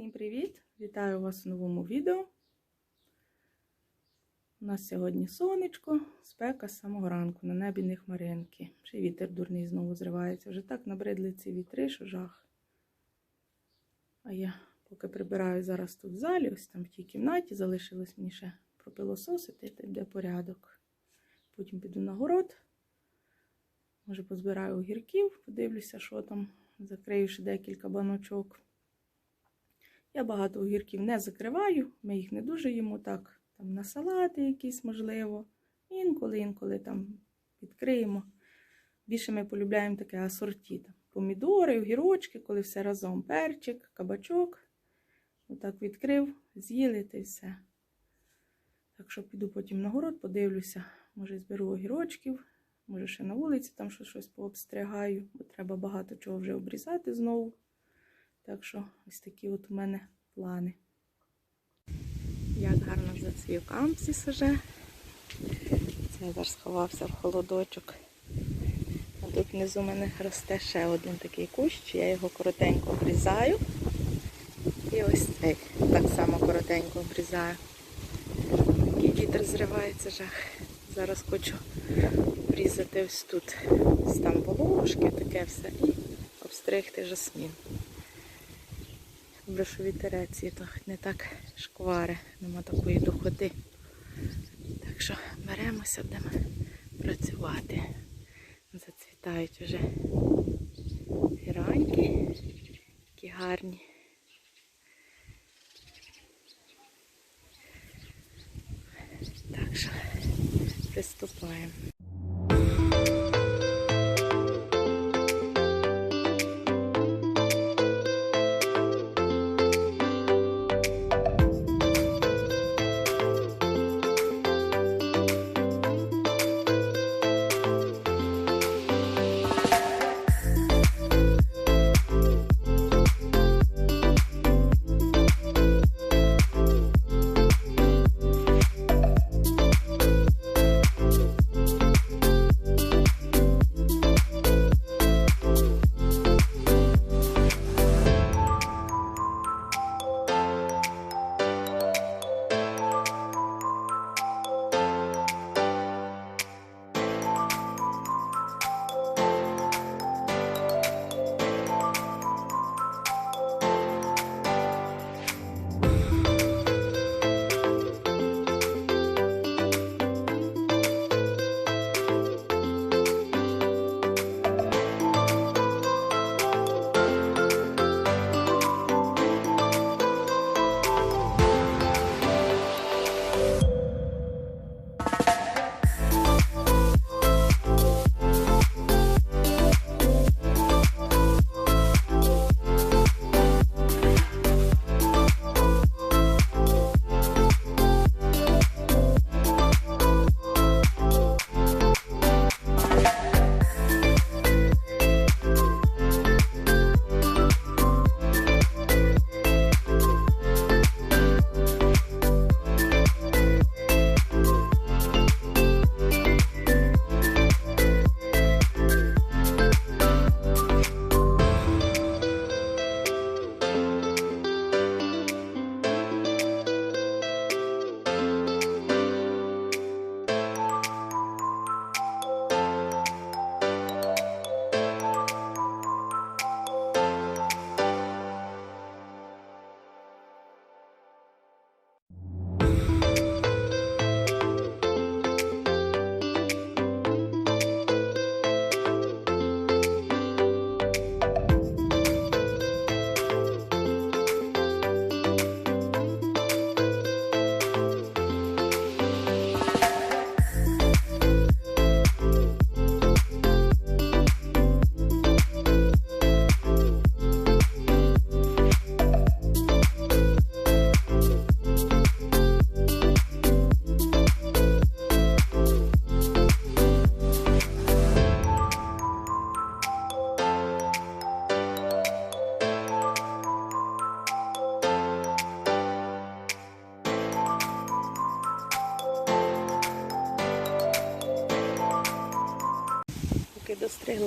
Всім привіт! Вітаю вас у новому відео. У нас сьогодні сонечко, спека з самого ранку, на небі не хмаринки. Ще вітер дурний знову зривається. Вже так набридли ці вітри, що жах. А я поки прибираю зараз тут в залі, ось там в тій кімнаті, залишилось мені ще пропилососити, та йде порядок. Потім піду на город. Може, позбираю огірків, подивлюся, що там. Закрию ще декілька баночок. Я багато огірків не закриваю, ми їх не дуже їмо так, там на салати якісь, можливо. Інколи, інколи там відкриємо. Більше ми полюбляємо таке асорті. Там, помідори, огірочки, коли все разом. Перчик, кабачок. Отак відкрив, з'їли та й все. Так що піду потім на город, подивлюся, може зберу огірочків, може ще на вулиці там щось пообстригаю, бо треба багато чого вже обрізати знову. Так що ось такі от у мене плани. Як гарно зацвів кампсіс уже. Цезар сховався в холодочок. А тут внизу у мене росте ще один такий кущ, я його коротенько обрізаю. І ось цей так само коротенько обрізаю. Який вітер зривається жах. Зараз хочу обрізати ось тут ось там волошки, таке все, і обстригти жасмін. Добре, що вітерець є, то не так шквари, нема такої духоти. Так що беремося, будемо працювати. Зацвітають вже гераньки, такі гарні. Так що приступаємо.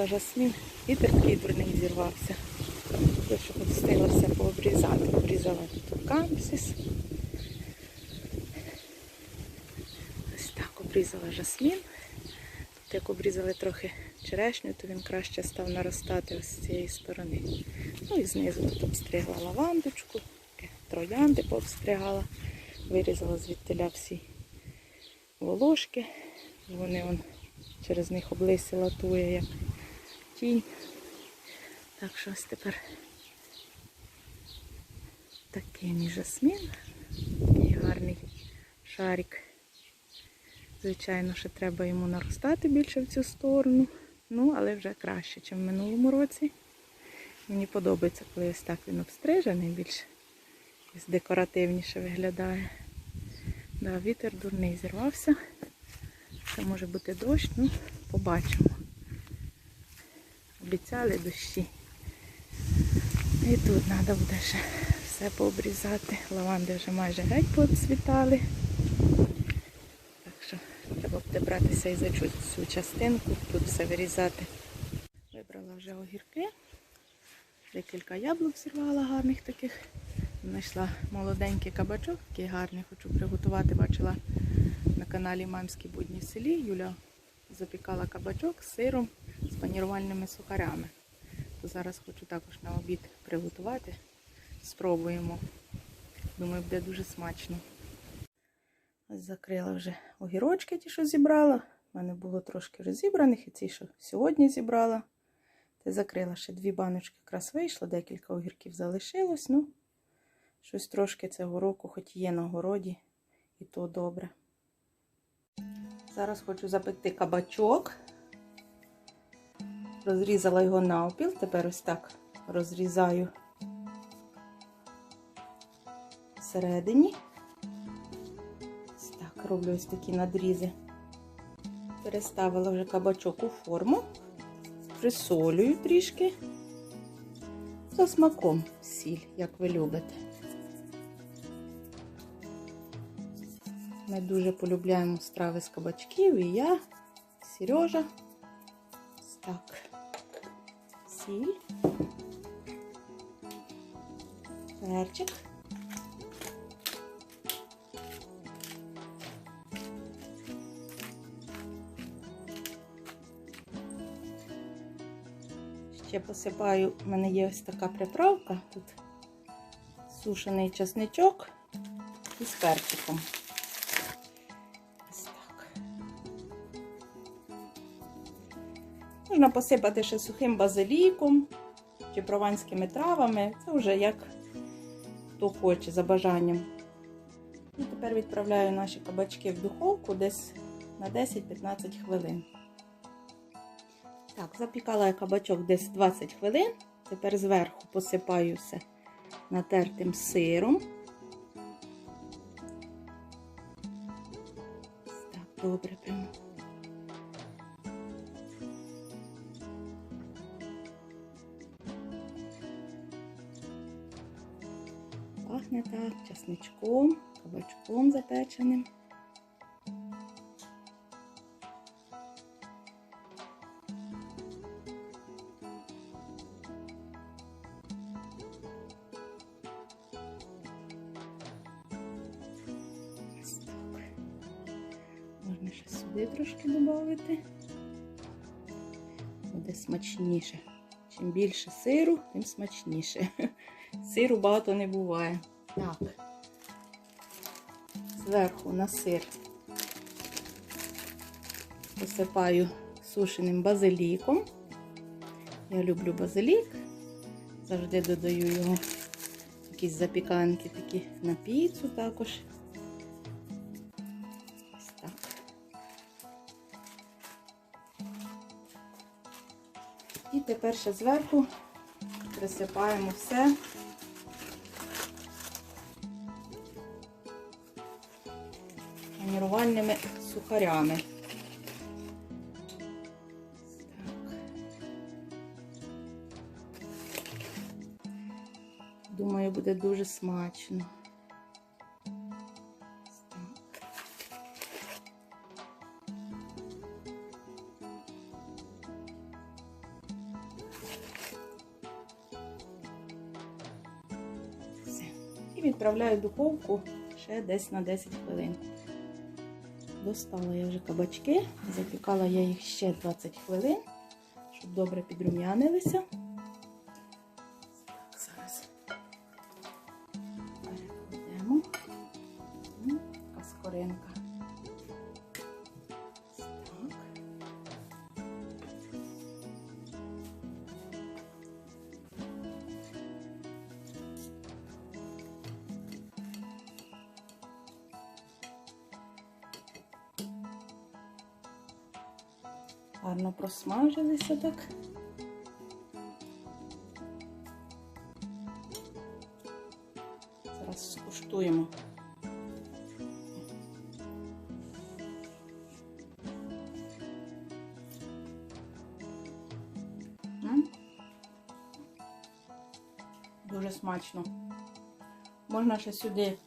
Поки жасмін, вітер такий дурний зірвався. добре, що хоч встигла все пообрізати. Обрізала тут кампсис. Ось так обрізала жасмін. Тут як обрізали трохи черешню, то він краще став наростати ось з цієї сторони. Ну і знизу тут обстригла лавандочку, троянди пообстригала, вирізала звідтиля всі волошки. Вони вон, через них облисила тує як тінь. Так що ось тепер такий мій жасмін. Такий гарний шарик. Звичайно, ще треба йому наростати більше в цю сторону. Ну, але вже краще, ніж в минулому році. Мені подобається, коли ось так він обстрижений, більш декоративніше виглядає. Да, вітер дурний зірвався. Це може бути дощ, ну, побачимо. Обіцяли дощі. І тут треба буде ще все пообрізати. Лаванди вже майже геть поцвітали. Так що треба буде братися і за цю, частинку, тут все вирізати. Вибрала вже огірки. Декілька яблук зірвала гарних таких. Знайшла молоденький кабачок, який гарний, хочу приготувати. Бачила на каналі Мамські будні в селі. Юля запікала кабачок з сиром, панірувальними сухарями. То зараз хочу також на обід приготувати. Спробуємо. Думаю, буде дуже смачно. Закрила вже огірочки, ті, що зібрала. У мене було трошки розібраних, і ці, що сьогодні зібрала. Та закрила ще дві баночки, якраз вийшло, декілька огірків залишилось. Ну, щось трошки цього року, хоч є на городі, і то добре. Зараз хочу запекти кабачок. Розрізала його навпіл, тепер ось так розрізаю всередині. Ось так, роблю ось такі надрізи. Переставила вже кабачок у форму, присолюю трішки. За смаком сіль, як ви любите. Ми дуже полюбляємо страви з кабачків і я, Сережа. Так. Сіль. Перчик. Ще посипаю, у мене є ось така приправка. Тут сушений часничок із перчиком. Можна посипати ще сухим базиліком чи прованськими травами. Це вже як хто хоче за бажанням. І тепер відправляю наші кабачки в духовку десь на 10-15 хвилин. Так, запікала я кабачок десь 20 хвилин. Тепер зверху посипаю все натертим сиром. Так, добре прямо. Пахне так, часничком, кабачком запеченим. Можна ще сюди трошки додати. Буде смачніше. Чим більше сиру, тим смачніше. Сиру багато не буває. Так. Зверху на сир посипаю сушеним базиліком. Я люблю базилік. Завжди додаю його якісь запіканки такі на піцу також. Ось так. І тепер ще зверху присипаємо все. Панірувальними сухарями. Думаю, буде дуже смачно. Так. відправляю в духовку ще десь на 10 хвилин. Достала я вже кабачки, запікала я їх ще 20 хвилин, щоб добре підрум'янилися. Гарно просмажилися так. Зараз скуштуємо. Дуже смачно. Можна ще сюди,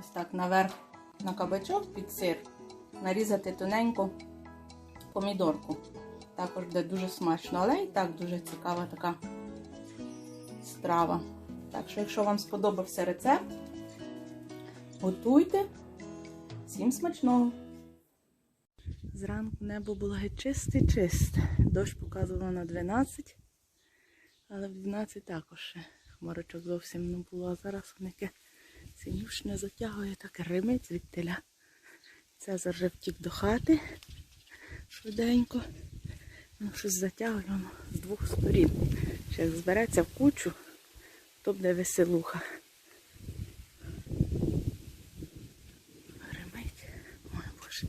ось так, наверх на кабачок під сир, нарізати тоненько помідорку. Також буде дуже смачно, але і так дуже цікава така страва. Так що, якщо вам сподобався рецепт, готуйте. Всім смачного! Зранку небо було геть чисте-чисте. Дощ показувало на 12, але в 12 також ще хмарочок зовсім не було. А зараз воно синюшне затягує, так римить звідтиля. Цезар вже втік до хати швиденько. Ну, щось затягуємо з двох сторін. Ще як збереться в кучу, то буде веселуха. Гримить. Ой боже.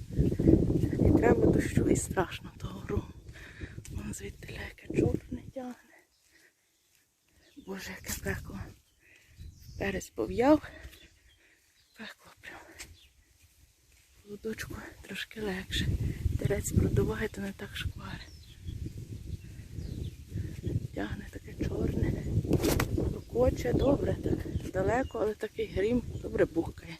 І треба дощу і страшно того грому. Вон звідти яке чорне тягне. Боже, яке пекло. Перець пов'яв. Пекло прям. Лудочку трошки легше. Терець продуває, то не так шкваре. Тягне таке чорне. Коче, добре, так далеко, але такий грім добре бухкає.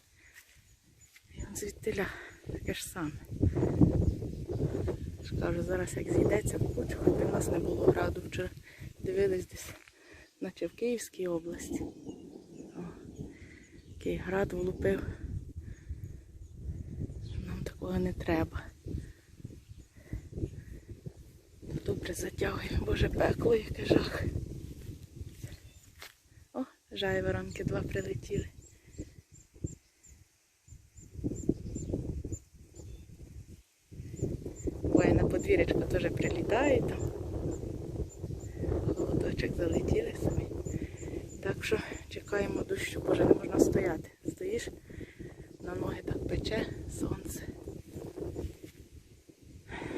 І он звідтиля таке ж саме. Кажу, зараз як зійдеться кучу, хоч в нас не було граду. Вчора дивились десь, наче в Київській області. О, який град влупив. Нам такого не треба. Добре затягуємо, боже пекло, яке жах. О, жайворонки два прилетіли. Ой, на подвір'ячко теж прилітає там. Холодочок залетіли самі. Так що чекаємо дощу, боже, не можна стояти. Стоїш, на ноги так пече сонце.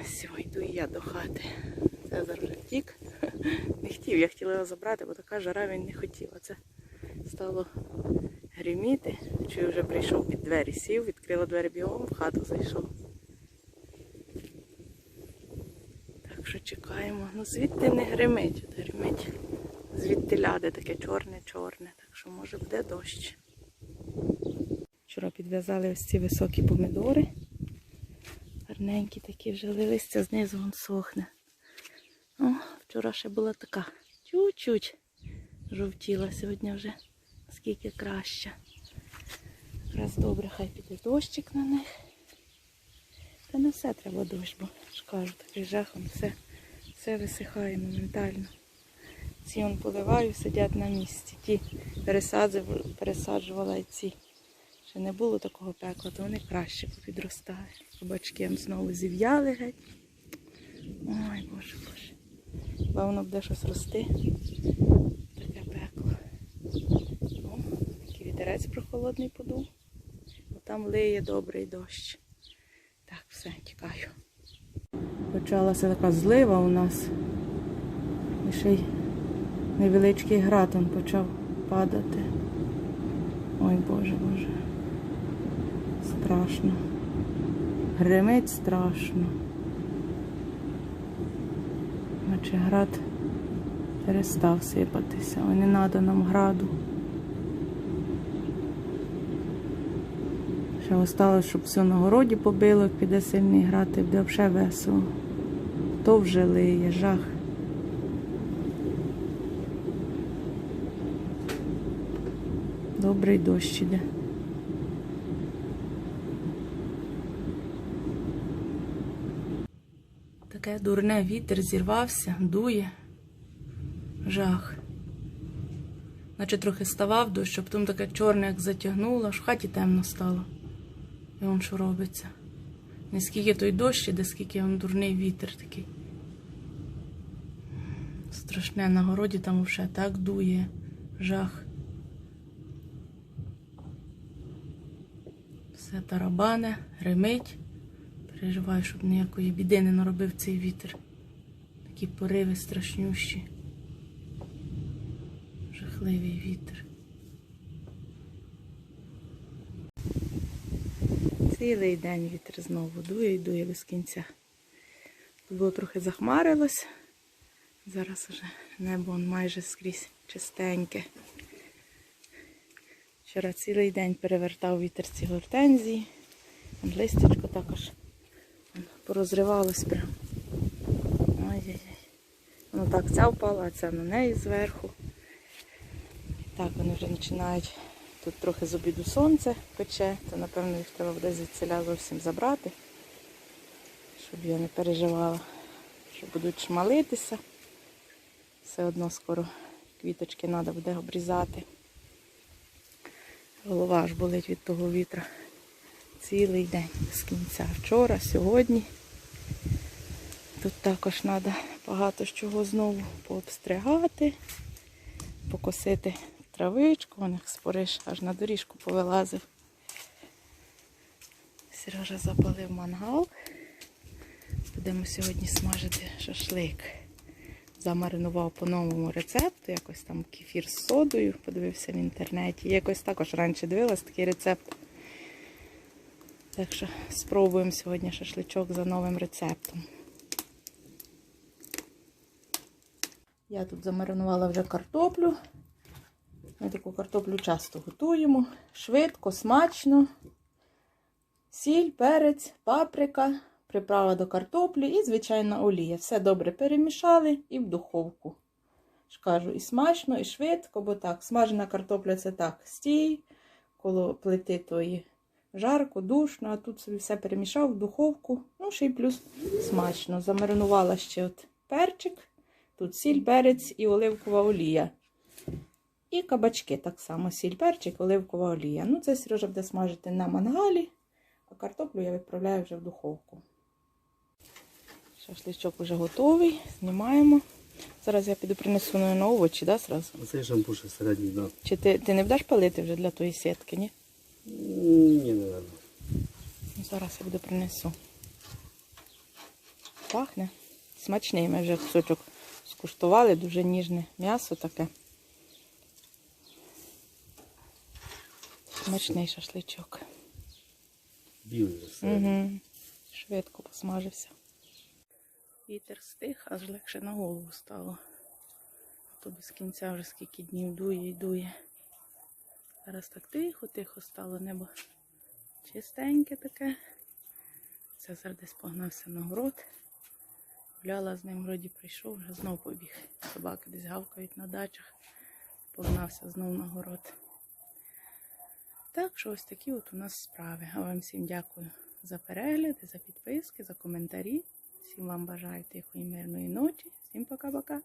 Все, йду і я до хати. Цезар вже втік. Не хотів, я хотіла його забрати, бо така жара він не хотів. А це стало гриміти. Чую, вже прийшов під двері, сів, відкрила двері бігом, в хату зайшов. Так що чекаємо. Ну звідти не гримить, гримить. Звідти ляде таке чорне-чорне, так що може буде дощ. Вчора підв'язали ось ці високі помідори. Гарненькі такі вже листя знизу вон сохне. Вчора ще була така чуть-чуть жовтіла, сьогодні вже скільки краще. Якраз добре, хай піде дощик на них. Та не все треба дощ, бо ж кажу, такий жахом все, все висихає моментально. Ці он поливаю, сидять на місці. Ті пересаджувала, і ці. Ще не було такого пекла, то вони краще попідростають. Кабачки знову зів'яли геть. Ой, боже, боже. Бо воно буде щось рости. Таке пекло. О, який вітерець прохолодний подув. Бо там лиє добрий дощ. Так, все, тікаю. Почалася така злива у нас. І ще й невеличкий град он почав падати. Ой, Боже, Боже. Страшно. Гримить страшно. Наче град перестав сипатися. Ой, не треба нам граду. Ще осталось, щоб все на городі побило, піде сильний град, і буде взагалі весело. То вже лиє, жах. Добрий дощ іде. Таке дурне вітер зірвався, дує. Жах. Наче трохи ставав дощ, а потім таке чорне, як затягнуло, аж в хаті темно стало. І он що робиться. Не скільки той дощ іде, скільки он дурний вітер такий. Страшне на городі там вже так дує. Жах. Все тарабане, ремить. Переживаю, щоб ніякої біди не наробив цей вітер. Такі пориви страшнющі. Жахливий вітер. Цілий день вітер знову дує і дує без кінця. Тут було трохи захмарилось. Зараз уже небо майже скрізь чистеньке. Вчора цілий день перевертав вітер ці гортензії. Вон Листячко також порозривалось прям. Ой-ой-ой. Воно так ця впала, а ця на неї зверху. Так вони вже починають. Тут трохи з обіду сонце пече, то напевно їх треба буде звідсиля зовсім забрати, щоб я не переживала, що будуть шмалитися. Все одно скоро квіточки треба буде обрізати. Голова аж болить від того вітра. Цілий день з кінця. Вчора, сьогодні. Тут також треба багато чого знову пообстригати, покосити травичку, вон як спориш, аж на доріжку повилазив. Сережа запалив мангал. Будемо сьогодні смажити шашлик. Замаринував по новому рецепту, якось там кефір з содою, подивився в інтернеті. Якось також раніше дивилась такий рецепт. Так що спробуємо сьогодні шашличок за новим рецептом. Я тут замаринувала вже картоплю. Ми таку картоплю часто готуємо. Швидко, смачно. Сіль, перець, паприка, приправа до картоплі і звичайна олія. Все добре перемішали і в духовку. Ж кажу, і смачно, і швидко, бо так, смажена картопля це так, стій, коло плити тої жарко, душно, а тут собі все перемішав в духовку. Ну, ще й плюс смачно. Замаринувала ще от перчик, тут сіль, перець і оливкова олія. І кабачки так само, сіль, перчик, оливкова олія. Ну, це Сережа буде смажити на мангалі, а картоплю я відправляю вже в духовку. Шашличок вже готовий, знімаємо. Зараз я піду принесу на овочі, да, сразу? Оцей шампуш середній, да. Чи ти, ти не будеш палити вже для тої сітки, ні? Ні, не треба. Ну, Зараз я буду принесу. Пахне. Смачний. Ми вже кусочок скуштували, дуже ніжне м'ясо таке. Смачний шашличок. Білий. Угу. Швидко посмажився. Вітер стих, аж легше на голову стало. А то без кінця вже скільки днів дує і дує. Зараз так тихо-тихо стало небо чистеньке таке. Це зараз десь погнався на город. Гуляла з ним, вроді прийшов, вже знов побіг. Собаки десь гавкають на дачах. Погнався знов на город. Так що ось такі от у нас справи. А вам всім дякую за перегляди, за підписки, за коментарі. Всім вам бажаю тихої мирної ночі. Всім пока-пока.